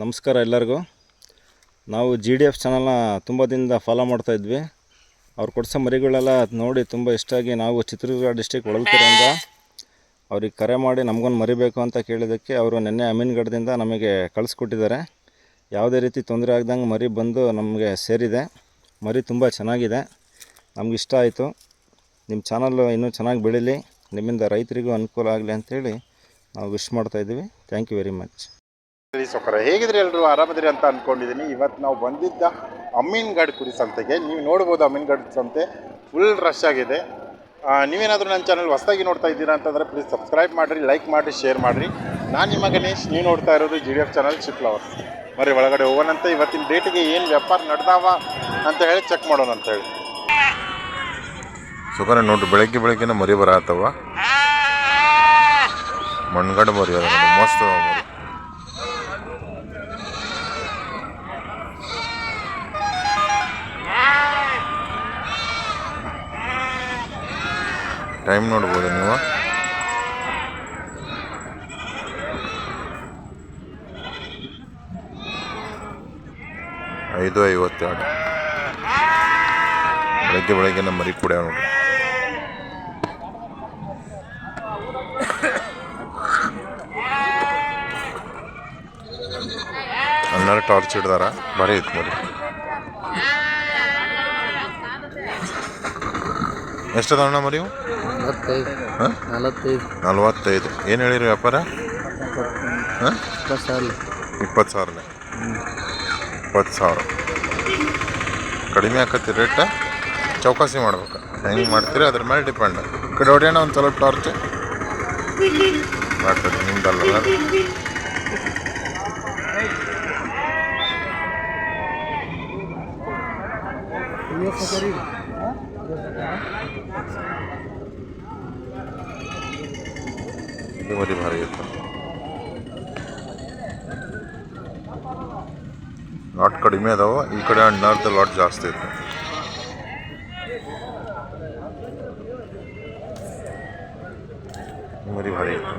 ನಮಸ್ಕಾರ ಎಲ್ಲರಿಗೂ. ನಾವು ಜಿ ಡಿ ಎಫ್ ಚಾನಲ್ನ ತುಂಬ ದಿನದಿಂದ ಫಾಲೋ ಮಾಡ್ತಾ ಇದ್ವಿ. ಅವ್ರು ಕೊಡಿಸೋ ಮರಿಗಳೆಲ್ಲ ನೋಡಿ ತುಂಬ ಇಷ್ಟ ಆಗಿ ನಾವು ಚಿತ್ರದುರ್ಗ ಡಿಸ್ಟಿಕ್ ಹೊಳಲ್ಕೆರೆಯಿಂದ ಅವ್ರಿಗೆ ಕರೆ ಮಾಡಿ ನಮಗೊಂದು ಮರಿಬೇಕು ಅಂತ ಕೇಳಿದ್ದಕ್ಕೆ ಅವರು ನಿನ್ನೆ ಅಮೀನ್ಗಢದಿಂದ ನಮಗೆ ಕಳಿಸ್ಕೊಟ್ಟಿದ್ದಾರೆ. ಯಾವುದೇ ರೀತಿ ತೊಂದರೆ ಆಗ್ದಂಗೆ ಮರಿ ಬಂದು ನಮಗೆ ಸೇರಿದೆ. ಮರಿ ತುಂಬ ಚೆನ್ನಾಗಿದೆ. ನಮ್ಗೆ ಇಷ್ಟ ಆಯಿತು. ನಿಮ್ಮ ಚಾನಲ್ಲು ಇನ್ನೂ ಚೆನ್ನಾಗಿ ಬೆಳೀಲಿ. ನಿಮ್ಮಿಂದ ರೈತರಿಗೂ ಅನುಕೂಲ ಆಗಲಿ ಅಂಥೇಳಿ ನಾವು ವಿಶ್ ಮಾಡ್ತಾ ಇದ್ದೀವಿ. ಥ್ಯಾಂಕ್ ಯು ವೆರಿ ಮಚ್ ಸೊಕರ ಹೇಗಿದ್ರೆ ಎಲ್ಲರೂ ಆರಾಮದಿರಿ ಅಂತ ಅಂದ್ಕೊಂಡಿದ್ದೀನಿ ಇವತ್ತು ನಾವು ಬಂದಿದ್ದ ಅಮ್ಮಿನಗಡ್ ಕುರಿ ಸಂತೆಗೆ. ನೀವು ನೋಡ್ಬೋದು ಅಮ್ಮಿನಗಡ್ ಸಂತೆ ಫುಲ್ ರಶ್ ಆಗಿದೆ. ನೀವೇನಾದರೂ ನನ್ನ ಚಾನಲ್ ಹೊಸದಾಗಿ ನೋಡ್ತಾ ಇದ್ದೀರಾ ಅಂತಂದರೆ ಪ್ಲೀಸ್ ಸಬ್ಸ್ಕ್ರೈಬ್ ಮಾಡಿರಿ ಲೈಕ್ ಮಾಡಿರಿ ಶೇರ್ ಮಾಡಿರಿ. ನಾನು ನಿಮ್ಮ ಗಣೇಶ್ ನೀವು ನೋಡ್ತಾ ಇರೋದು ಜಿ ಡಿ ಎಫ್ ಚಾನಲ್ ಶಿಪ್ಲವರ್ಸ್ ಮರಿ ಒಳಗಡೆ ಹೋಗೋಣಂತೆ. ಇವತ್ತಿನ ಡೇಟಿಗೆ ಏನು ವ್ಯಾಪಾರ ನಡೆದಾವ ಅಂತ ಹೇಳಿ ಚೆಕ್ ಮಾಡೋಣ ಅಂತ ಹೇಳಿ. ಸುಖನ ನೋಡ್ರಿ ಬೆಳಗ್ಗೆ ಬೆಳಗ್ಗೆನೆ ಮರಿ ಬರತ್ತವ ಮಣ್ಗಡ ಮರಿ ಮಸ್ತ್ ಮರಿ. ಟೈಮ್ ನೋಡ್ಬೋದು ನೀವು? ಐದು ಐವತ್ತೆರಡು. ಬೆಳಗ್ಗೆ ಬೆಳಗ್ಗೆನೆ ಮರಿ ಕೂಡ ನೋಡಿ. ಅನ್ನಾರ ಟಾರ್ಚ್ ಹಿಡ್ದಾರ? ಭಾರಿ ಬರಿ ಎಷ್ಟದ ಅಣ್ಣ ಮರಿ? ನಲವತ್ತೈದು. ಹಾಂ? ನಲವತ್ತೈದು. ನಲ್ವತ್ತೈದು. ಏನು ಹೇಳಿರಿ ವ್ಯಾಪಾರ? ಹಾಂ? ಇಪ್ಪತ್ತು ಸಾವಿರ ಇಪ್ಪತ್ತು ಸಾವಿರ ಕಡಿಮೆ ಆಕತಿ ರೇಟ? ಚೌಕಾಸಿ ಮಾಡ್ಬೇಕು? ಹೆಂಗೆ ಮಾಡ್ತೀರಿ? ಅದ್ರ ಮೇಲೆ ಡಿಪೆಂಡ್. ಕಡೆ ಹೊಡೆಯೋಣ ಒಂದು ಸ್ವಲ್ಪ ಟಾರ್ಚ್. ಮಾಡ್ತದೆ ನಿಮ್ದಲ್ಲ ಮರಿ ಭಾರಿ ಇತ್ತು ಲಾಟ್ ಕಡಿಮೆ ಅದಾವ ಈ ಕಡೆ ಅಣ್ಣಾರ್ದ ಲಾಟ್ ಜಾಸ್ತಿ ಐತೆ ಮರಿ ಭಾರಿ ಐತೆ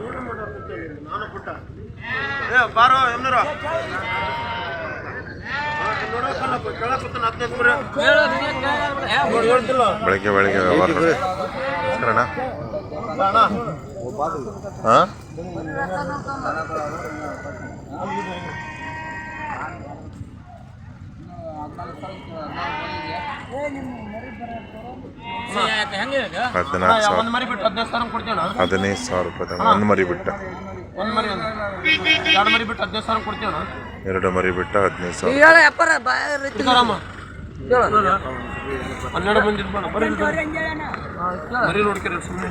ಬೆಳಗ್ಗೆ ಬೆಳಗ್ಗೆ ವ್ಯವಹಾರ. ಹಾಂ? ಹದಿನಾಲ್ಕು ಸಾವಿರ. ಹದಿನೈದು ಸಾವಿರ ರೂಪಾಯಿ ಒಂದು ಮರಿ ಬಿಟ್ಟ ಒಂದು ಮರಿ ಒಂದು. ಎರಡು ಮರಿ ಬಿಟ್ಟು ಹದಿನೈದು ಸಾವಿರ ಕೊಡ್ತೇವೆ ಎರಡು ಮರಿ ಬಿಟ್ಟ ಹದಿನೈದು ಸಾವಿರ. ಹೇಳ ಹನ್ನೆರಡು ಮಂದಿ ಮರಿ ನೋಡ್ಕಿರಿ ಸುಮ್ಮನೆ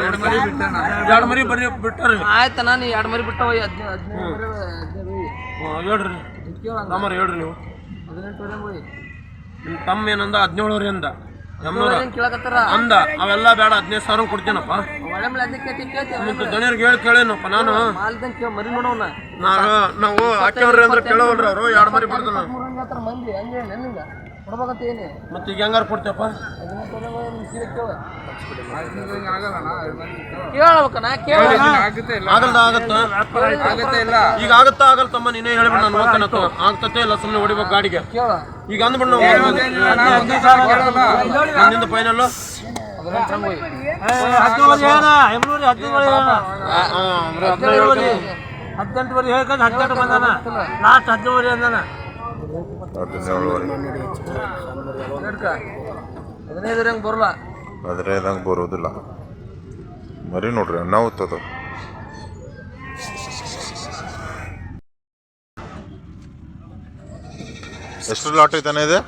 ಎರಡು ಮರಿ ಬಿಟ್ಟ ಎರಡು ಮರಿ ಬರೀ ಬಿಟ್ಟಾರಿ. ಆಯ್ತು ನಾನು ಎರಡು ಮರಿ ಬಿಟ್ಟವ ಹದಿನೈದು ಹದಿನೈದು ಮರಿ ಹೇಳ್ರಿ. ಹೇಳ್ರಿ ನೀವು. ಹದಿನೆಂಟು ನಿಮ್ಮ ತಮ್ಮ ಏನಂದ? ಹದಿನೇಳುವರೆ ಅಂದ ಕೇಳಕತ್ತಾರ? ಅಂದ ಅವೆಲ್ಲ ಬೇಡ ಹದಿನೈದು ಸಾವಿರ ಕೊಡ್ತೇನಪ್ಪ. ಮತ್ತೆ ದಣಿಯರ್ಗೆ ಹೇಳಿ ಕೇಳೇನಪ್ಪ ನಾನು. ಮರಿ ನೋಡೋಣ ನಾವು ನಾವು ಹಾಕ್ಯವ್ರಿ ಅಂದ್ರೆ ಕೇಳೋಲ್ರಿ ಅವರು ಎರಡು ಮರಿ ಬಿಡ್ತಾನ ಮಂದಿ ಹಂಗೆ ಕೊಡ್ಬೇಕಂತ ಏನಿ ಮತ್ತೆ ಈಗ ಹೆಂಗಾರು ಕೊಡ್ತೇವಪ್ಪ ಆಗತ್ತ ಈಗ ಆಗತ್ತಾ ಆಗಲ್ತಮ್ಮ ನೀನೇ ಹೇಳ್ಬಿಡ ನಾನು ಹೋಗ್ತಾನತ್ತ ಆಗ್ತತೆ ಇಲ್ಲ ಸುಮ್ಮನೆ ಹೊಡಿಬೇಕು ಗಾಡಿಗೆ. ಕೇಳ. ಈಗ ಅಂದ್ಬಿಟ್ಟು ನಾವು. ಫೈನಲ್ ಹದಿನೆಂಟುವರೆ ಹೇಳ್ಕೊಂಡು ಹದಿನೆಂಟು ಬಂದಾನ. ಲಾಸ್ಟ್ ಹದಿನೇಳುವರೆ ಅಂದಾನ. ಹದಿನೇಳುವರೆ. ಹದಿನೈದು ಹಂಗೆ ಬರಲ್ಲ? ಹದಿನೈದಂಗೆ ಬರೋದಿಲ್ಲ ಮರಿ ನೋಡ್ರಿ ಅನ್ನಾವುತ್ತದ ಎಷ್ಟು ಲಾಟ್ ಐತಾನೆ ಇದೆ?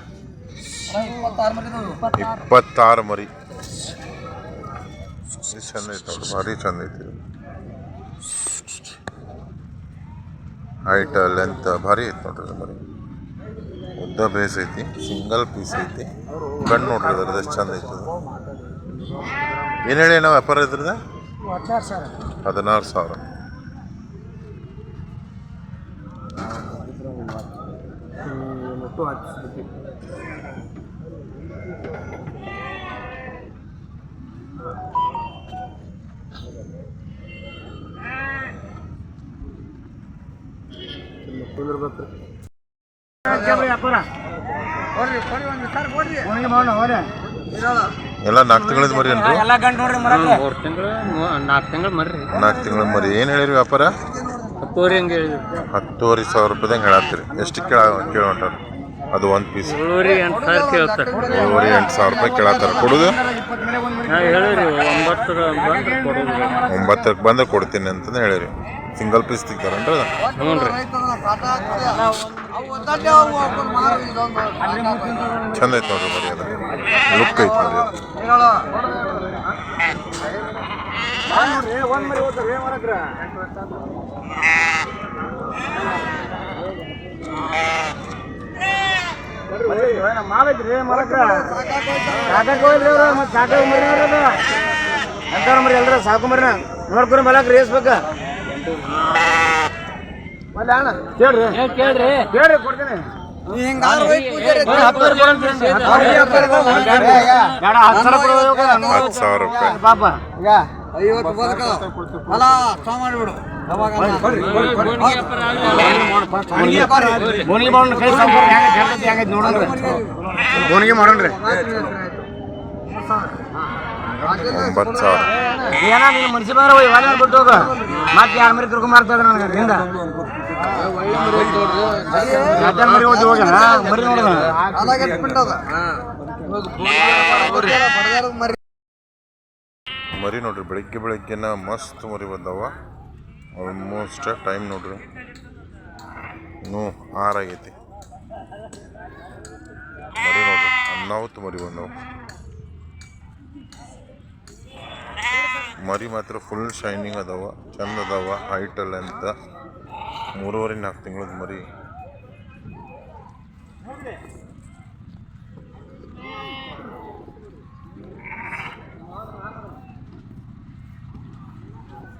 ಇಪ್ಪತ್ತಾರು ಮರಿ ಚಂದ ಐತೆ ನೋಡ್ರಿ ಭಾರಿ ಚಂದ ಐತಿ ಹೈಟ್ ಲೆಂತ್ ಭಾರಿ ಐತೆ ನೋಡ್ರಿ ಮರಿ. ಉದ್ದ ಬೇಸ್ ಐತಿ, ಸಿಂಗಲ್ ಪೀಸ್ ಐತಿ. ಕಣ್ಣು ನೋಡ್ರಿ ಅದ್ರದ್ದು ಎಷ್ಟು ಚಂದ ಐತಿ ಏನು ಹೇಳಿ ನಾವು ವ್ಯಾಪಾರ ಇದ್ರದ ಹದಿನಾರು ಸಾವಿರ. ಮುಟ್ಟು ಎಲ್ಲ ನಾಲ್ಕು ತಿಂಗಳದ ಮರಿ ಏನ್ರಿ? ಮರ ತಿಂಗಳು ನಾಲ್ಕು ತಿಂಗಳು ಮರ್ರಿ ನಾಲ್ಕು ತಿಂಗಳ ಮರಿ. ಏನು ಹೇಳಿರಿ ವ್ಯಾಪಾರ? ಹತ್ತುವರೆ ಹಂಗೆ ಹತ್ತುವರೆ ಸಾವಿರ ರೂಪಾಯ್ದಂಗೆ ಹೇಳತ್ತೀರಿ? ಎಷ್ಟು ಕೇಳ ಕೇಳೋಂಟಾರ? ಅದು ಒಂದು ಪೀಸ್ ಏಳುವರೆ ಎಂಟು ಸಾವಿರ ಕೇಳ್ತಾರೆ. ಏಳುವರೆ ಎಂಟು ಸಾವಿರ ರೂಪಾಯಿ ಕೇಳತ್ತಾರ. ಕೊಡುದು? ಹೇಳಿರಿ ಒಂಬತ್ತು ಬಂದ್ರೆ ಕೊಡೋದು. ಒಂಬತ್ತಕ್ಕೆ ಬಂದ್ರೆ ಕೊಡ್ತೀನಿ ಅಂತಂದು ಹೇಳಿರಿ. ಸಿಂಗಲ್ ಪೀಸ್ ತೆಗ್ದಾರನ್ರಿ ಹ್ಞೂ ರೀ ಚಂದ ಐತೆ ನೋಡ್ರಿ ಮರಿ ಅದು. ಲುಕ್ ಐತೆ ನೋಡ್ರಿ ಸಾಕು ಮರಿನ ನೋಡ್ಕೊಂಡು ಬಲಕ್ ರೇಸ್ಬೇಕ ಕೇಳ್ರಿ. ಕೇಳ್ರಿ. ಕೇಳ್ರಿ. ಕೊಡ್ತೀನಿ. ಹತ್ತು ಹತ್ತು ಸಾವಿರ ರೂಪಾಯಿ. ಪಾಪ. ಐವತ್ತು ಬದುಕ. ಮಾಡಿಬಿಡು. ಬೋನಿಗೆ ಮಾಡೋಣ್ರಿ ಒಂಬತ್ತು ಸಾವಿರ. ಏನ ನೀನು ಮನ್ಸಿ ಬಂದ್ರೆ ಹೊಲ ಬಿಟ್ಟು ಹೋಗು. ಮತ್ತೆ ಯಾರ ಮರಿ ಕರ್ಕೊಂಡ್ ನನಗೆ ಹಿಂದ ಮರಿ ಹೋಗಿ ಮರಿ ಮರಿ ನೋಡ್ರಿ ಬೆಳಿಗ್ಗೆ ಬೆಳಿಗ್ಗೆನ ಮಸ್ತ್ ಮರಿ ಬಂದವ. ಆಲ್ಮೋಸ್ಟ್ ಟೈಮ್ ನೋಡ್ರಿ. ಇನ್ನೂ ಆರಾಗೈತಿ. ಮರಿ ನೋಡ್ರಿ ಅನ್ನಾವತ್ತು ಮರಿ ಬಂದವು. ಮರಿ ಮಾತ್ರ ಫುಲ್ ಶೈನಿಂಗ್ ಅದಾವ, ಚಂದ ಅದಾವ ಹೈಟಲ್ ಅಂತ. ಮೂರುವರೆ, ನಾಲ್ಕು ತಿಂಗಳದ ಮರಿ.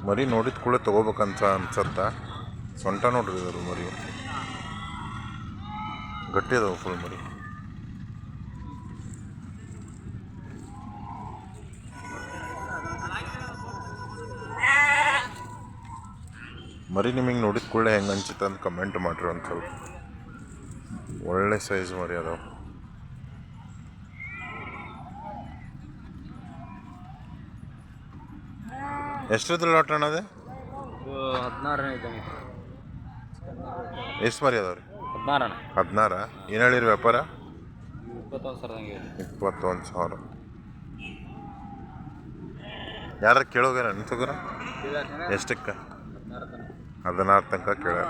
ಮರಿ ನೋಡಿದ ಕೂಡ ತಗೋಬೇಕಂತ ಅನ್ಸತ್ತ. ಸೊಂಟ ನೋಡ್ರಿ ಇದ್ರು ಮರಿ. ಗಟ್ಟಿ ಅದಾವ ಫುಲ್ ಮರಿ. ಮರಿ ನಿಮಗೆ ನೋಡಿದ ಕೂಡಲೇ ಹೆಂಗೆ ಅನ್ಸುತ್ತೆ ಅಂತ ಕಮೆಂಟ್ ಮಾಡ್ರಿ ಒಂದು ಸ್ವಲ್ಪ ಒಳ್ಳೆ ಸೈಜ್ ಮರಿ ಅದಾವ. ಎಷ್ಟರದ್ದು ಲಾಟ್ ಅಣ್ಣದೆ ಹದಿನಾರನೇ ಎಷ್ಟು ಮರಿ ಅದಾವ್ರಿ ರೀ? ಹದಿನಾರಣ ಹದಿನಾರ. ಏನು ಹೇಳಿರಿ ವ್ಯಾಪಾರ? ಇಪ್ಪತ್ತೊಂದು ಸಾವಿರ ಇಪ್ಪತ್ತೊಂದು ಸಾವಿರ. ಯಾರು ಕೇಳೋಗ್ಯಾರ ಅನ್ಸೋಗ್ರ ಎಷ್ಟಕ್ಕೆ? ಹದಿನಾರು ತನಕ ಕೇಳ್ಯಾರ.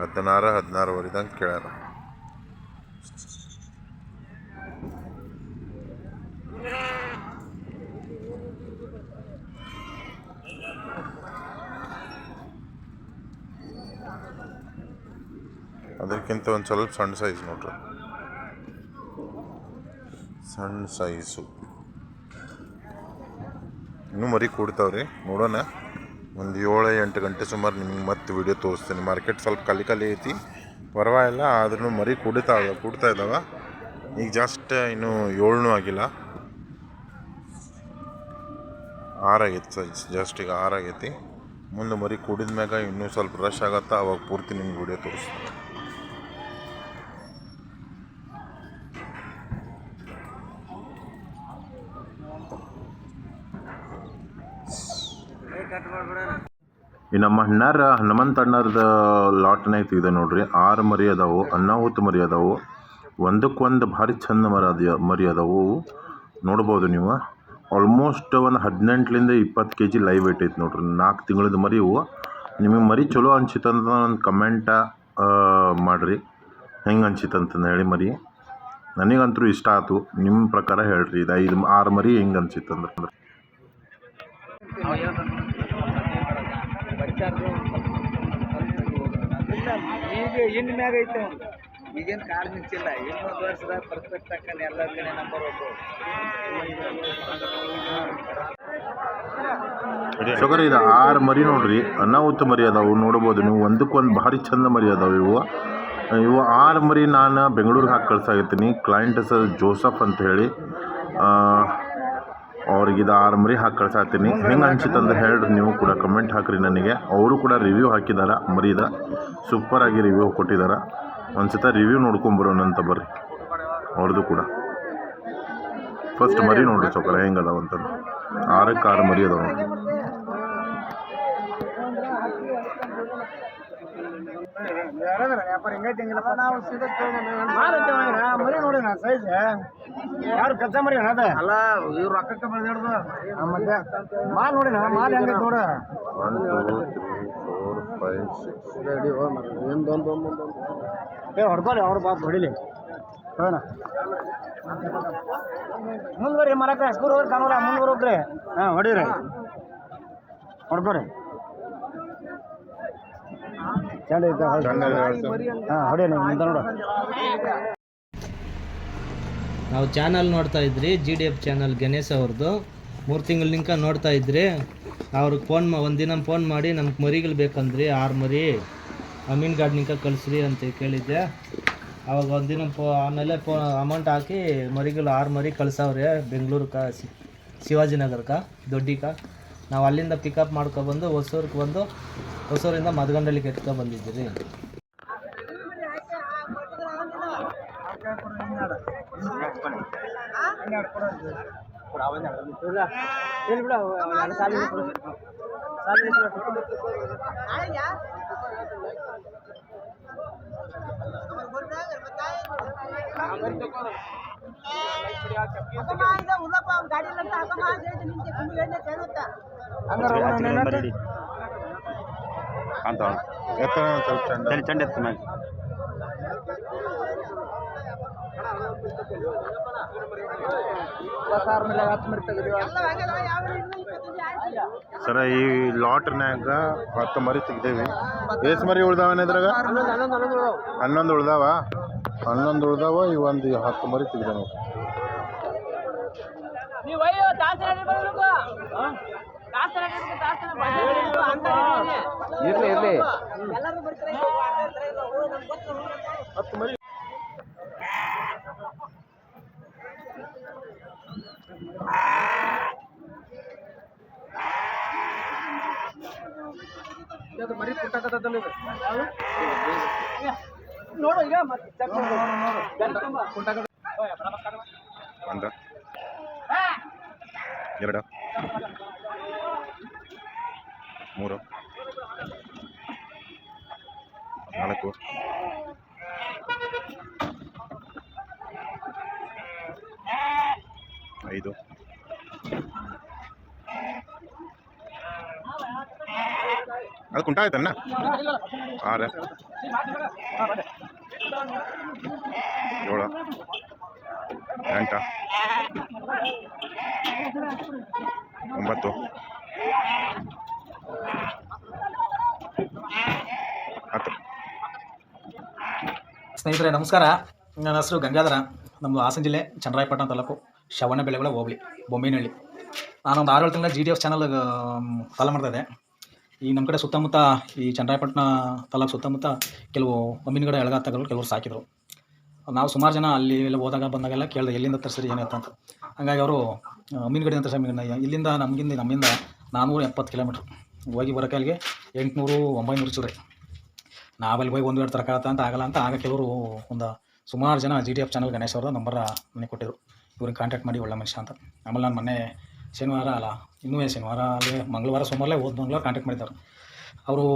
ಹದಿನಾರು ಹದಿನಾರುವರೆದಂಗೆ ಕೇಳ್ಯಾರ. ಅದಕ್ಕಿಂತ ಒಂದು ಸ್ವಲ್ಪ ಸಣ್ಣ ಸೈಜ್ ನೋಡ್ರಿ. ಸಣ್ಣ ಸೈಜು ಇನ್ನೂ ಮರಿ ಕೂಡ್ತಾವ್ರಿ. ನೋಡೋಣ. ಒಂದು ಏಳು ಎಂಟು ಗಂಟೆ ಸುಮಾರು ನಿಮಗೆ ಮತ್ತೆ ವಿಡಿಯೋ ತೋರಿಸ್ತೀನಿ. ಮಾರ್ಕೆಟ್ ಸ್ವಲ್ಪ ಖಾಲಿ ಖಾಲಿ ಐತಿ. ಪರವಾಗಿಲ್ಲ, ಆದ್ರೂ ಮರಿ ಕುಡಿತಾ ಕುಡ್ತಾ ಇದ್ದಾವೆ ಈಗ ಜಸ್ಟ್ ಇನ್ನು ಏಳ್ನೂ ಆಗಿಲ್ಲ. ಆರಾಗೈತಿ ಸೈಜ್ ಜಸ್ಟ್ ಈಗ ಆರಾಗೈತಿ ಮುಂದೆ ಮರಿ ಕುಡಿದ ಮ್ಯಾಗ ಇನ್ನೂ ಸ್ವಲ್ಪ ರಶ್ ಆಗತ್ತಾ? ಅವಾಗ ಪೂರ್ತಿ ನಿಮ್ಗೆ ವಿಡಿಯೋ ತೋರಿಸ್ತೀನಿ. ಈ ನಮ್ಮ ಅಣ್ಣಾರ, ಹನುಮಂತ ಅಣ್ಣಾರ್ದ ಲಾಟ್ನಾಗ ಇದೆ ನೋಡ್ರಿ. ಆರು ಮರಿ ಅದಾವು ಅನ್ನಾಹುತ ಮರಿ ಅದಾವು. ಒಂದಕ್ಕೊಂದು ಭಾರಿ ಚಂದ ಮರ ಅದ, ಮರಿ ಅದಾವು. ನೋಡ್ಬೋದು ನೀವು. ಆಲ್ಮೋಸ್ಟ್ ಒಂದು ಹದಿನೆಂಟರಿಂದ ಇಪ್ಪತ್ತು ಕೆ ಜಿ ಲೈವ್ ವೇಟ್ ಐತೆ ನೋಡ್ರಿ. ನಾಲ್ಕು ತಿಂಗಳದ ಮರಿ ಇವು. ನಿಮಗೆ ಮರಿ ಚಲೋ ಅನ್ಸಿತ್ತಂತ ಒಂದು ಕಮೆಂಟ ಮಾಡಿರಿ. ಹೆಂಗೆ ಅನ್ಸಿತ್ತಂತ ಹೇಳಿ ಮರಿ. ನನಗಂತೂ ಇಷ್ಟ ಆಯ್ತು ನಿಮ್ಮ ಪ್ರಕಾರ ಹೇಳ್ರಿ. ಇದು ಐದು ಆರು ಮರಿ ಹೆಂಗೆ ಅನ್ಸಿತ್ತಂದ್ರೆ? ಈಗ ಇನ್ ಮ್ಯಾಗ ಐತೆ. ಈಗೇನು ಕಾರ್ ನಿಂತಿಲ್ಲ ಇನ್ನೊಂದು ವರ್ಷದ ಪರ್ಫೆಕ್ಟ್ ಹಾಕಣ ಎಲ್ಲ ಕಡೆ ನಂಬರ್ ಒಬ್ಬ ಇದು ಆರು ಮರಿ ನೋಡ್ರಿ ಅನಾಹುತ ಮರಿ ಅದಾವು ನೋಡ್ಬೋದು ನೀವು. ಒಂದಕ್ಕೊಂದು ಭಾರಿ ಚಂದ ಮರಿ ಅದಾವು ಇವು. ಇವು ಆರು ಮರಿ ನಾನು ಬೆಂಗಳೂರಿಗೆ ಹಾಕಿ ಕಳ್ಸಾಗಿರ್ತೀನಿ ಕ್ಲೈಂಟ್ ಹೆಸರು ಜೋಸಫ್ ಅಂತ ಹೇಳಿ. ಅವ್ರಿಗೆ ಇದು ಆರು ಮರಿ ಹಾಕಿ ಕಳ್ಸಾತೀನಿ. ಹೆಂಗೆ ಅನ್ಸಿತ್ತು ಅಂದ್ರೆ ಹೇಳ್ರಿ ನೀವು ಕೂಡ ಕಮೆಂಟ್ ಹಾಕ್ರಿ ನನಗೆ. ಅವರು ಕೂಡ ರಿವ್ಯೂ ಹಾಕಿದಾರ, ಮರಿದ. ಸೂಪರಾಗಿ ರಿವ್ಯೂ ಕೊಟ್ಟಿದ್ದಾರೆ ಒಂದು ಸತ ರಿವ್ಯೂ ನೋಡ್ಕೊಂಬರೋಣಂತ ಬರ್ರಿ. ಅವ್ರದ್ದು ಕೂಡ. ಫಸ್ಟ್ ಮರಿ ನೋಡ್ರಿ ಚೌಕರ ಹೆಂಗದಾವ ಅಂತ ಆರಕ್ಕೆ ಆರು ಮರಿ ಅದಾವ. ನೋಡ್ರಿ ವ್ಯಾಪಾರ ಹೆಂಗೈತಿ ಹೆಂಗಿಲ್ಲಪ್ಪ ನಾವು ಮರಿ ನೋಡಿ ನಾ ಸೈಜ್ ಯಾರು ಕಚ್ಚಾ ಮರಿ ಅದ? ಅಲ್ಲ ಇವ್ರು ರೊಕ್ಕಕ್ಕೆ ಬಂದಿಡ್ದು ಮತ್ತೆ ಮಾಲ್ ನೋಡಿ ನಾ ಮಾಲ್ ಹೆಂಗೈತಿ ನೋಡ. One two three four five six ಏ ಹೊಡ್ಕೊಳ್ಳಿ ಅವ್ರು ಬಾಪ್ ಹೊಡಿಲಿ. ಹೋಗೋಣ. ಮುಂದ್ವರಿ ಮರಕ್ಕೆ ಸ್ಕೂಲ್ ಹೋಗ್ರಿ ಕಾಣಲ್ಲ ಮುಂದ್ವರಿ ಹೋಗ್ರಿ. ಹಾಂ ಹೊಡೀರಿ. ಹೊಡ್ಕೊರಿ ಹಾಂ ಹೊಡಿ ನೀವು ಮುಂದೆ ನೋಡು. ನಾವು ಚಾನಲ್ ನೋಡ್ತಾ ಇದ್ರಿ G D F channel Ganesh ಅವ್ರದ್ದು. ಮೂರು ತಿಂಗಳ ನಿಂಕ ನೋಡ್ತಾ ಇದ್ರಿ. ಅವ್ರಿಗೆ ಫೋನ್ ಮಾ ಒಂದಿನ ಫೋನ್ ಮಾಡಿ ನಮ್ಗೆ ಮರಿಗಳು ಬೇಕಂದ್ರಿ ಆರು ಮರಿ. ಅಮೀನ್ ಗಾರ್ಡ್ ನಿಂಕ ಕಳಿಸ್ರಿ ಅಂತ ಕೇಳಿದ್ದೆ. ಅವಾಗ ಒಂದಿನ ಫೋ ಆಮೇಲೆ ಫೋ ಅಮೌಂಟ್ ಹಾಕಿ ಮರಿಗಳು ಆರು ಮರಿ ಕಳ್ಸವ್ರೆ ಬೆಂಗಳೂರ್ಕ ಶಿವಾಜಿನಗರ್ಕ ದೊಡ್ಡಿಕ. ನಾವು ಅಲ್ಲಿಂದ ಪಿಕಪ್ ಮಾಡ್ಕೊಬಂದು ಹೊಸೂರ್ಗೆ ಬಂದು ಹೊಸೂರಿಂದ ಮದಗಂಡಳ್ಳಿಗೆ ಎತ್ಕೊ ಬಂದಿದ್ದೀರಿ ಅಂತ ಸ್ವಲ್ಪ ಚಂಡ ಎತ್ತ ಮ್ಯಾಗ ಸರ ಈ ಲಾಟ್ನ್ಯಾಗ ಹತ್ತು ಮರಿ ತೆಗ್ದೇವಿ. ಎಷ್ಟು ಮರಿ ಉಳ್ದಾವ ಇದ್ರಾಗ ಹನ್ನೊಂದು ಉಳ್ದಾವ? ಹನ್ನೊಂದು ಉಳ್ದಾವ ಈ ಒಂದು ಹತ್ತು ಮರಿ ತೆಗ್ದೆ ನಾವು ಇರ್ಲಿ ಇರ್ಲಿ. ಒಂದು. ಎರಡು. ಮೂರು. ನಾಲ್ಕು. ಐದು. ಅದು ಕುಂಟ ಆಯ್ತಣ್ಣ ಆರು. ಏಳು ಎಂಟ. ಒಂಬತ್ತು. ಸ್ನೇಹಿತರೆ, ನಮಸ್ಕಾರ. ನನ್ನ ಹೆಸರು ಗಂಗಾಧರ. ನಮ್ಮದು ಹಾಸನ ಜಿಲ್ಲೆ, ಚನ್ನರಾಯಪಟ್ಟಣ ತಾಲೂಕು ಶ್ರವಣ ಬೆಳೆಗಳ ಹೋಬಳಿ, ಬೊಮ್ಮಿನಹಳ್ಳಿ. ನಾನೊಂದು ಆರು ಏಳು ತಿಂಗಳ G D F channel follow ಮಾಡ್ತಾ ಇದ್ದೆ. ಈ ನಮ್ಮ ಕಡೆ ಸುತ್ತಮುತ್ತ ಈ ಚನ್ನರಾಯಪಟ್ಟಣ ತಾಲೂಕು ಸುತ್ತಮುತ್ತ ಕೆಲವು ಮಮ್ಮಿನಗಡೆ ಎಳಗಾತಗಳು ಕೆಲವರು ಸಾಕಿದರು. ನಾವು ಸುಮಾರು ಜನ ಅಲ್ಲಿ ಎಲ್ಲ ಹೋದಾಗ ಬಂದಾಗೆಲ್ಲ ಕೇಳಿದೆ, ಎಲ್ಲಿಂದ ತರಿಸಿರಿ ಏನಂತ ಅಂತ. ಹಂಗಾಗಿ ಅವರು ಮೀನುಗಡೆ ಅಂತ ಮೀನ ಇಲ್ಲಿಂದ ನಮಗಿಂದ, ನಮ್ಮಿಂದ ನಾನ್ನೂರ ಎಪ್ಪತ್ತು ಕಿಲೋಮೀಟ್ರ್. ಹೋಗಿ ಬರೋಕೆ ಅಲ್ಲಿಗೆ ಎಂಟುನೂರು, ಒಂಬೈನೂರು ಚೂರಿ. ನಾವಲ್ಲಿ ಹೋಗಿ ಒಂದು ಎರಡು ತರಕಾಗತ್ತ ಅಂತ ಆಗಲ್ಲ ಅಂತ ಆಗ ಕೆಲವರು ಒಂದು ಸುಮಾರು ಜನ G D F channel Ganesh ಅವ್ರದ್ದು ನಂಬರ್ ನನಗೆ ಕೊಟ್ಟಿದ್ರು. ಇವ್ರಿಗೆ ಕಾಂಟ್ಯಾಕ್ಟ್ ಮಾಡಿ ಒಳ್ಳೆ ಮನುಷ್ಯ ಅಂತ. ಆಮೇಲೆ ನಾನು ಮೊನ್ನೆ ಶನಿವಾರ ಅಲ್ಲ, ಇನ್ನೂ ಶನಿವಾರ ಅಲ್ಲಿ ಮಂಗಳವಾರ ಸೋಮವಾರಲೇ ಹೋದ ಮಂಗಳವಾರ ಕಾಂಟ್ಯಾಕ್ಟ್ ಮಾಡಿದ್ದಾರೆ ಅವರು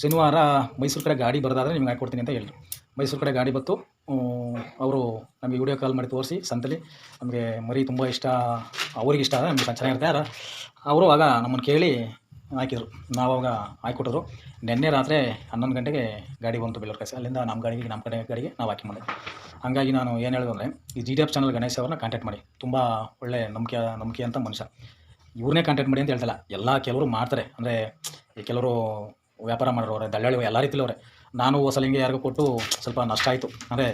ಶನಿವಾರ ಮೈಸೂರು ಕಡೆ ಗಾಡಿ ಬರೋದಾದರೆ ನಿಮ್ಗೆ ಹಾಕ್ಕೊಡ್ತೀನಿ ಅಂತ ಹೇಳಿದ್ರು. ಮೈಸೂರು ಕಡೆ ಗಾಡಿ ಬತ್ತು ಅವರು ನಮಗೆ ವಿಡಿಯೋ ಕಾಲ್ ಮಾಡಿ ತೋರಿಸಿ ಸಂತಲಿ. ನಮಗೆ ಮರಿ ತುಂಬ ಇಷ್ಟ, ಅವ್ರಿಗೆ ಇಷ್ಟ ನಮಗೆ ಚೆನ್ನಾಗಿರುತ್ತೆ ಅವರು ಆಗ ನಮ್ಮನ್ನು ಕೇಳಿ ಹಾಕಿದ್ರು. ನಾವು ಅವಾಗ ಹಾಕಿಕೊಟ್ಟಿದ್ರು ನಿನ್ನೆ ರಾತ್ರಿ ಹನ್ನೊಂದು ಗಂಟೆಗೆ ಗಾಡಿ ಬಂತು ಬೆಳ್ಳೂರು ಕಾಸಿ ಅಲ್ಲಿಂದ ನಮ್ಮ ಗಾಡಿಗೆ, ನಮ್ಮ ಕಡೆ ಗಾಡಿಗೆ ನಾವು ಹಾಕಿ ಮಾಡಿದ್ವಿ. ಹಾಗಾಗಿ ನಾನು ಏನು ಹೇಳೋದು ಅಂದರೆ, ಈ G D F channel Ganesh ಅವ್ರನ್ನ ಕಾಂಟ್ಯಾಕ್ಟ್ ಮಾಡಿ. ತುಂಬ ಒಳ್ಳೆ ನಂಬಿಕೆ ನಂಬಿಕೆ ಅಂತ ಮನುಷ್ಯ. ಇವ್ರನ್ನೇ ಕಾಂಟ್ಯಾಕ್ಟ್ ಮಾಡಿ ಅಂತ ಹೇಳ್ತಲ್ಲ, ಎಲ್ಲ ಕೆಲವರು ಮಾಡ್ತಾರೆ. ಅಂದರೆ ಕೆಲವರು ವ್ಯಾಪಾರ ಮಾಡೋರು ದಳ್ಳಾಳಿ ಎಲ್ಲ ರೀತಿಲಿ ಅವರೇ ನಾನು ಹೊಸಲಿಂಗೆ ಯಾರಿಗೂ ಕೊಟ್ಟು ಸ್ವಲ್ಪ ನಷ್ಟ ಆಯಿತು. ಅಂದರೆ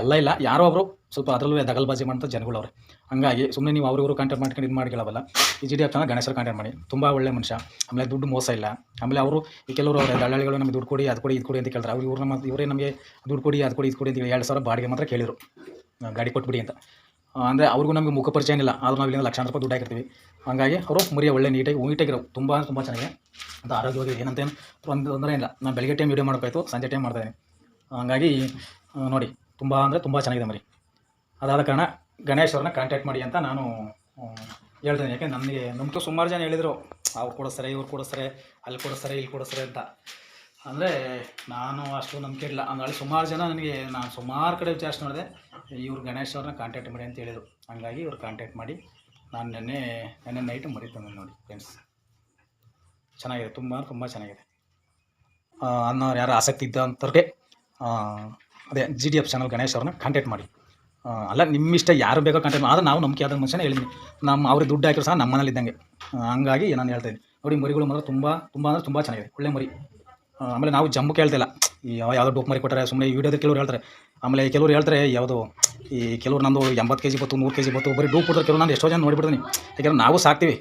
ಎಲ್ಲ ಇಲ್ಲ. ಯಾರೋ ಒಬ್ಬರು ಸ್ವಲ್ಪ ಅದರಲ್ಲೂ ದಗಲ್ಬಾಜಿ ಮಾಡ್ತಾ ಜನಗಳವ್ರೆ. ಹಂಗಾಗಿ ಸುಮ್ಮನೆ ನೀವು ಅವ್ರಿಗೂ ಕಾಂಟ್ಯಾಕ್ಟ್ ಮಾಡ್ಕೊಂಡು ಇದು ಮಾಡ್ಕೊಳ್ಳೋವಲ್ಲ. ಈ ಜಿ ಡಿ ಎಫ್ ಗಣೇಶರು ಕಾಂಟ್ಯಾಕ್ಟ್ ಮಾಡಿ. ತುಂಬ ಒಳ್ಳೆ ಮನುಷ್ಯ. ಆಮೇಲೆ ದುಡ್ಡು ಮೋಸ ಇಲ್ಲ. ಆಮೇಲೆ ಅವರು ಈ ಕೆಲವರು ಅವರ ದಳ್ಳಾಳಿಗಳು ನಮಗೆ ದುಡ್ಡು ಕೊಡಿ, ಅದು ಕೊಡಿ, ಇದು ಕೊಡಿ ಅಂತ ಕೇಳ್ತಾರೆ. ಅವ್ರು ಇವ್ರು ನಮ್ಮ ಇವರೇ ನಮಗೆ ದುಡ್ಡು ಕೊಡಿ, ಅದು ಕೊಡಿ, ಇದು ಕೊಡಿ ಅಂತ ಹೇಳಿ ಎರಡು ಸಾವಿರ ಬಾಡಿಗೆ ಮಾತ್ರ ಕೇಳಿದರು. ಗಾಡಿ ಕೊಟ್ಬಿಡಿ ಅಂತ. ಅಂದರೆ ಅವ್ರಿಗೂ ನಮಗೆ ಮುಖ ಪರಿಚಯ ಇಲ್ಲ ಆದರೂ ನಾವು ಇಲ್ಲಿಂದ ಲಕ್ಷಾಂತರ ರೂಪಾಯಿ ದುಡ್ಡು ಹಾಕಿರ್ತೀವಿ. ಹಂಗಾಗಿ ಅವರು ಮರಿಯ ಒಳ್ಳೆ ನೀಟಾಗಿ, ನೀಟಾಗಿರೋ, ತುಂಬ ತುಂಬ ಚೆನ್ನಾಗಿದೆ. ಅಂತ ಆರೋಗ್ಯವಾಗಿ ಏನಂತೇನು ಒಂದು ತೊಂದರೆ ಇಲ್ಲ. ನಾನು ಬೆಳಗ್ಗೆ ಟೈಮ್ ವೀಡಿಯೋ ಮಾಡಬೇಕಾಯ್ತು, ಸಂಜೆ ಟೈಮ್ ಮಾಡ್ತಾಯಿದ್ದೀನಿ ಹಾಗಾಗಿ ನೋಡಿ. ತುಂಬ ಅಂದರೆ ತುಂಬ ಚೆನ್ನಾಗಿದೆ ಮರಿ. ಅದಾದ ಕಾರಣ ಗಣೇಶ್ ಅವ್ರನ್ನ ಕಾಂಟ್ಯಾಕ್ಟ್ ಮಾಡಿ ಅಂತ ನಾನು ಹೇಳ್ತೇನೆ. ಯಾಕೆ ನನಗೆ ನಮ್ಮದು ಸುಮಾರು ಜನ ಹೇಳಿದರು ಅವ್ರು ಕೊಡಿಸ್ತಾರೆ, ಇವ್ರು ಕೊಡಿಸ್ತಾರೆ, ಅಲ್ಲಿ ಕೊಡಿಸ್ತಾರೆ, ಇಲ್ಲಿ ಕೊಡಿಸ್ತಾರೆ ಅಂತ. ಅಂದರೆ ನಾನು ಅಷ್ಟು ನಂಬಿಕೆ ಇಲ್ಲ ಅಂದರೆ ಸುಮಾರು ಜನ ನನಗೆ, ನಾನು ಸುಮಾರು ಕಡೆ ವಿಚಾರಿಸಿ ನೋಡಿದೆ, ಇವ್ರು ಗಣೇಶ್ ಕಾಂಟ್ಯಾಕ್ಟ್ ಮಾಡಿ ಅಂತ ಹೇಳಿದರು. ಹಂಗಾಗಿ ಇವ್ರು ಕಾಂಟ್ಯಾಕ್ಟ್ ಮಾಡಿ ನಾನು ನೆನ್ನೆ ನೆನ್ನೆ ನೈಟು ಮರಿತೇನೆ ನೋಡಿ ಫ್ರೆಂಡ್ಸ್ ಚೆನ್ನಾಗಿದೆ, ತುಂಬ ತುಂಬ ಚೆನ್ನಾಗಿದೆ. ಅನ್ನೋರು ಯಾರು ಆಸಕ್ತಿ ಇದ್ದಂಥವ್ರಿಗೆ ಅದೇ G D F channel Ganesh ಅವ್ರನ್ನ ಕಾಂಟ್ಯಾಕ್ಟ್ ಮಾಡಿ. ಅಲ್ಲ ನಿಮ್ಮ ಇಷ್ಟ ಯಾರು ಬೇಕೋ ಕಾಂಟ್ಯಾಕ್ಟ್ ಆದರೆ ನಾವು ನಂಬಿಕೆ ಆದ ಮನುಷ್ಯನೇ ಹೇಳಿದ್ದೀನಿ ನಮ್ಮ ಅವ್ರಿಗೆ ದುಡ್ಡು ಹಾಕಿದ್ರು ಸಹ ನಮ್ಮ ಇದ್ದಂಗೆ. ಹಂಗಾಗಿ ನಾನು ಹೇಳ್ತಾ ನೋಡಿ, ಮರಿಗಳು ಮಾತ್ರ ತುಂಬ ತುಂಬ ಅಂದರೆ ತುಂಬ ಚೆನ್ನಾಗಿದೆ. ಒಳ್ಳೆ ಮರಿ. ಆಮೇಲೆ ನಾವು ಜಂಬು ಕೇಳ್ತಿಲ್ಲ. ಯಾವ, ಯಾವುದೋ ಡೋಪ್ ಮರಿ ಕೊಟ್ಟರೆ ಸುಮ್ಮನೆ ಈ ವಿಡಿಯೋದ ಕೆಲವ್ರು ಹೇಳ್ತಾರೆ. ಆಮೇಲೆ ಕೆಲವ್ರು ಹೇಳ್ತಾರೆ, ಯಾವುದು, ಈ ಕೆಲವ್ರು ನಂದು ಎಂಬತ್ತು ಕೆ ಜಿ ಬತ್ತು, ನೂರು ಕೆ ಜಿ ಬತ್ತು, ಬರೀ ಡೂಪ್ ಕೊಟ್ಟರೆ ಕೆಲವು ನಾನು ಎಷ್ಟೋ ಜನ ನೋಡಿಬಿಡ್ತೀನಿ. ಯಾಕಂದ್ರೆ ನಾವು ಸಾಕ್ತೀವಿ.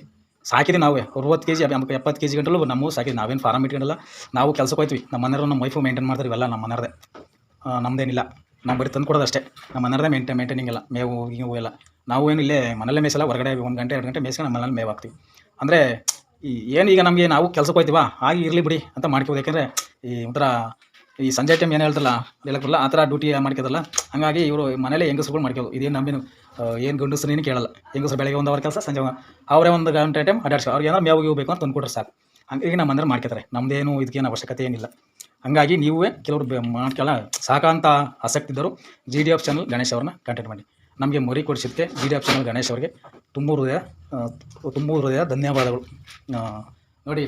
ಸಾಕಿದೆ ನಾವೇ. ಅರವತ್ತು ಕೆ ಜಿ ಎಪ್ಪತ್ತು ಕೆ ಜಿ ಗಂಟಲು ನಮಗೂ ಸಾಕಿದ್ವಿ. ನಾವೇನು ಫಾರಮ್ ಇಟ್ಕೊಂಡಿಲ್ಲ. ನಾವು ಕೆಲಸಕ್ಕೆ ಹೋಯ್ತೀವಿ. ನಮ್ಮ ಮನೆಯವರು ನಮ್ಮ ವೈಫು ಮೇಂಟೈನ್ ಮಾಡ್ತಾರೆ. ಇವೆಲ್ಲ ನಮ್ಮ ಮನೆಯವ್ರದೇ ಆ, ನಮ್ದೇನಿಲ್ಲ. ನಾವು ಬರೀ ತಂದು ಕೊಡೋದು ಅಷ್ಟೇ ನಮ್ಮ ಮನೆಯದೇ ಮೇಂಟೈನ್ ಮೇಂಟೈನಿಂಗ್ ಇಲ್ಲ ಮೇವು ಗೀವು ಎಲ್ಲ. ನಾವು ಏನು ಇಲ್ಲೇ ಮನೆಯಲ್ಲೇ ಮೇಸಲ್ಲ ಹೊರಗಡೆ ಒಂದು ಗಂಟೆ ಎರಡು ಗಂಟೆ ಮೇಯ್ಸ್ಕೊಂಡು ಮನೇಲಿ ಮೇವು ಹಾಕ್ತೀವಿ. ಅಂದರೆ ಈ ಏನು ಈಗ ನಮಗೆ ನಾವು ಕೆಲಸಕ್ಕೆ ಹೋಯ್ತೀವಾ? ಹಾಗೆ ಇರಲಿ ಬಿಡಿ ಅಂತ ಮಾಡ್ಕೋದು ಯಾಕೆಂದರೆ ಈ ಒಂಥರ ಈ ಸಂಜೆ ಟೈಮ್ ಏನು ಹೇಳ್ತಲ್ಲ ಹೇಳಕ್ ಬರಲ್ಲ ಆ ಥರ ಡ್ಯೂಟಿ ಮಾಡ್ಕೋದಲ್ಲ ಹಾಗಾಗಿ ಇವರು ಮನೇಲೆ ಹೆಂಗಸ್ಗಳು ಮಾಡ್ಕೋದು ಇದೇನು ನಮ್ಮೇನು ಏನು ಗಂಡಸ್ರು ಏನು ಕೇಳಲ್ಲ. ಹೆಂಗಸ್ರು ಬೆಳಗ್ಗೆ ಒಂದು ಅವರ್ ಕೆಲಸ ಸಂಜೆ ಅವರೇ ಒಂದು ಗಂಟೆ ಟೈಮ್ ಅಡ್ಡಾಡ್ಸೋ ಅವ್ರಿಗೆ ಏನಾದ್ರು ಮೇವು ಬೇಕು ಅಂತ ತಂದು ಕೊಟ್ರೆ ಸಾಕು ಈಗ ನಮ್ಮ ಮನೇಲಿ ಮಾಡ್ಕೋತಾರೆ. ನಮ್ಮದೇನು ಇದಕ್ಕೇನು ಅವಶ್ಯಕತೆ ಏನಿಲ್ಲ. ಹಂಗಾಗಿ ನೀವೇ ಕೆಲವರು ಮಾಡ್ಕೊಳ್ಳ ಸಾಕಂತ ಆಸಕ್ತಿ ಇದ್ದರು G D F channel Ganesh ಅವ್ರನ್ನ ಕಾಂಟ್ಯಾಕ್ಟ್ ಮಾಡಿ. ನಮಗೆ ಮರಿ ಕೊಡಿಸುತ್ತೆ G D F channel Ganesh ಅವರಿಗೆ ತುಂಬ ಹೃದಯ ತುಂಬ ಹೃದಯ ಧನ್ಯವಾದಗಳು. ನೋಡಿ